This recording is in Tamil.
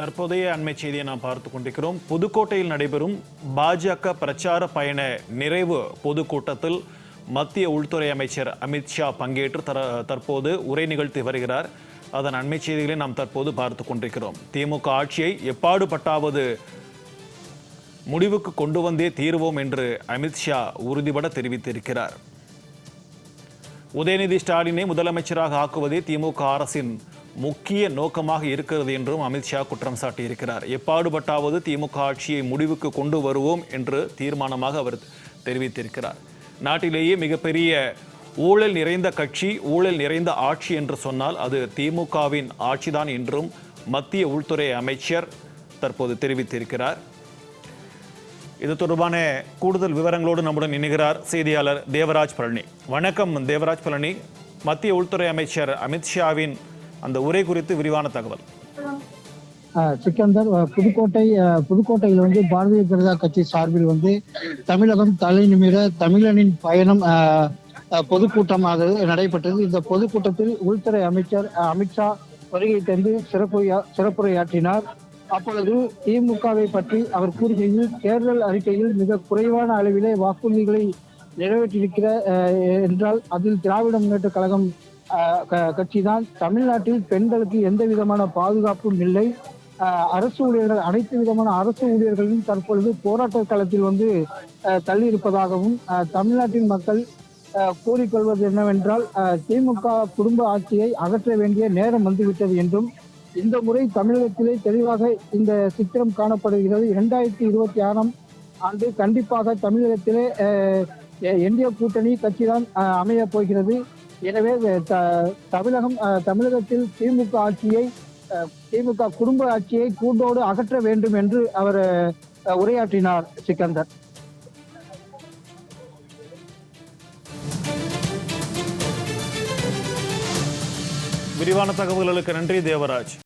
தற்போதைய அண்மை செய்தியை நாம் பார்த்து கொண்டிருக்கிறோம். புதுக்கோட்டையில் நடைபெறும் பாஜக பிரச்சார பயண நிறைவு பொதுக்கூட்டத்தில் மத்திய உள்துறை அமைச்சர் அமித்ஷா பங்கேற்று தர தற்போது உரை நிகழ்த்தி வருகிறார். அதன் அண்மை செய்திகளை நாம் தற்போது பார்த்து கொண்டிருக்கிறோம். திமுக ஆட்சியை எப்பாடுபட்டாவது முடிவுக்கு கொண்டு வந்தே தீர்வோம் என்று அமித்ஷா உறுதிபட தெரிவித்திருக்கிறார். உதயநிதி ஸ்டாலினை முதலமைச்சராக ஆக்குவதே திமுக அரசின் முக்கிய நோக்கமாக இருக்கிறது என்றும் அமித்ஷா குற்றம் சாட்டியிருக்கிறார். எப்பாடுபட்டாவது திமுக ஆட்சியை முடிவுக்கு கொண்டு வருவோம் என்று தீர்மானமாக அவர் தெரிவித்திருக்கிறார். நாட்டிலேயே மிகப்பெரிய ஊழல் நிறைந்த கட்சி ஊழல் நிறைந்த ஆட்சி என்று சொன்னால் அது திமுகவின் ஆட்சிதான் என்றும் மத்திய உள்துறை அமைச்சர் தற்போது தெரிவித்திருக்கிறார். இது தொடர்பான கூடுதல் விவரங்களோடு நம்முடன் இணைகிறார் செய்தியாளர் தேவராஜ் பழனி. வணக்கம் தேவராஜ் பழனி. மத்திய உள்துறை அமைச்சர் அமித்ஷாவின் அந்த உரை குறித்து விரிவான தகவல். ஆஹ் சிக்கந்தர் புதுக்கோட்டை புதுக்கோட்டையில் வந்து பாரதிய ஜனதா கட்சி சார்பில் வந்து தமிழகம் தலை நிமிர தமிழனின் பயணம் பொதுக்கூட்டமாக நடைபெற்றது. இந்த பொதுக்கூட்டத்தில் உள்துறை அமைச்சர் அமித்ஷா வருகை தந்து சிறப்புரையா சிறப்புரையாற்றினார். அப்பொழுது திமுகவை பற்றி அவர் கூறுகையில் தேர்தல் அறிக்கையில் மிக குறைவான அளவிலே வாக்குறுதிகளை நிறைவேற்றியிருக்கிற என்றால் அதில் திராவிட முன்னேற்ற கழகம் கட்சி தான் தமிழ்நாட்டில் பெண்களுக்கு எந்த விதமான பாதுகாப்பும் இல்லை. அரசு ஊழியர்கள் அனைத்து விதமான அரசு ஊழியர்களும் தற்பொழுது போராட்ட களத்தில் வந்து தள்ளி இருப்பதாகவும் தமிழ்நாட்டின் மக்கள் கூறிக்கொள்வது என்னவென்றால் திமுக குடும்ப ஆட்சியை அகற்ற வேண்டிய நேரம் வந்துவிட்டது என்றும் இந்த முறை தமிழகத்திலே தெளிவாக இந்த சித்திரம் காணப்படுகிறது. இரண்டாயிரத்தி இருபத்தி ஆறாம் ஆண்டு கண்டிப்பாக தமிழகத்திலே ஆஹ் என்டிஏ கூட்டணி கட்சிதான் அமையப் போகிறது. எனவே த- தமிழகம் தமிழகத்தில் திமுக ஆட்சியை திமுக குடும்ப ஆட்சியை கூண்டோடு அகற்ற வேண்டும் என்று அவர் உரையாற்றினார் சிக்கந்தர். விரிவான தகவல்களுக்கு நன்றி தேவராஜ்.